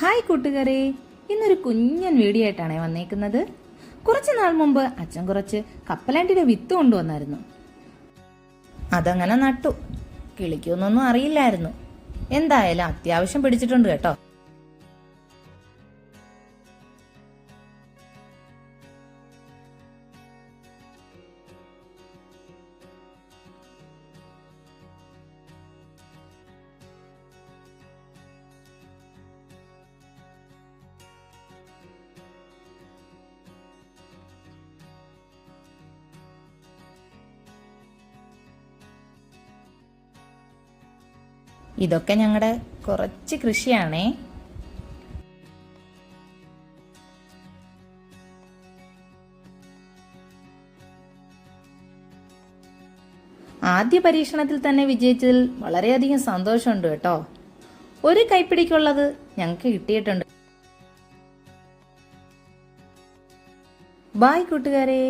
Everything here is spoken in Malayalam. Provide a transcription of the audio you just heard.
ഹായ് കൂട്ടുകാരെ ഇന്നൊരു കുഞ്ഞൻ വീഡിയോ ആയിട്ടാണ് വന്നേക്കുന്നത്. കുറച്ച് നാൾ മുമ്പ് അച്ഛൻ കുറച്ച് കപ്പലാണ്ടിയുടെ വിത്ത് കൊണ്ടുവന്നായിരുന്നു. അതങ്ങനെ നട്ടു. കിളിക്കൊന്നൊന്നും അറിയില്ലായിരുന്നു. എന്തായാലും അത്യാവശ്യം പിടിച്ചിട്ടുണ്ട് കേട്ടോ. ഇതൊക്കെ ഞങ്ങളുടെ കുറച്ച് കൃഷിയാണേ. ആദ്യ പരീക്ഷണത്തിൽ തന്നെ വിജയിച്ചതിൽ വളരെയധികം സന്തോഷമുണ്ട് കേട്ടോ. ഒരു കൈപ്പിടിക്കുള്ളത് ഞങ്ങൾക്ക് കിട്ടിയിട്ടുണ്ട്. ബായ് കൂട്ടുകാരെ.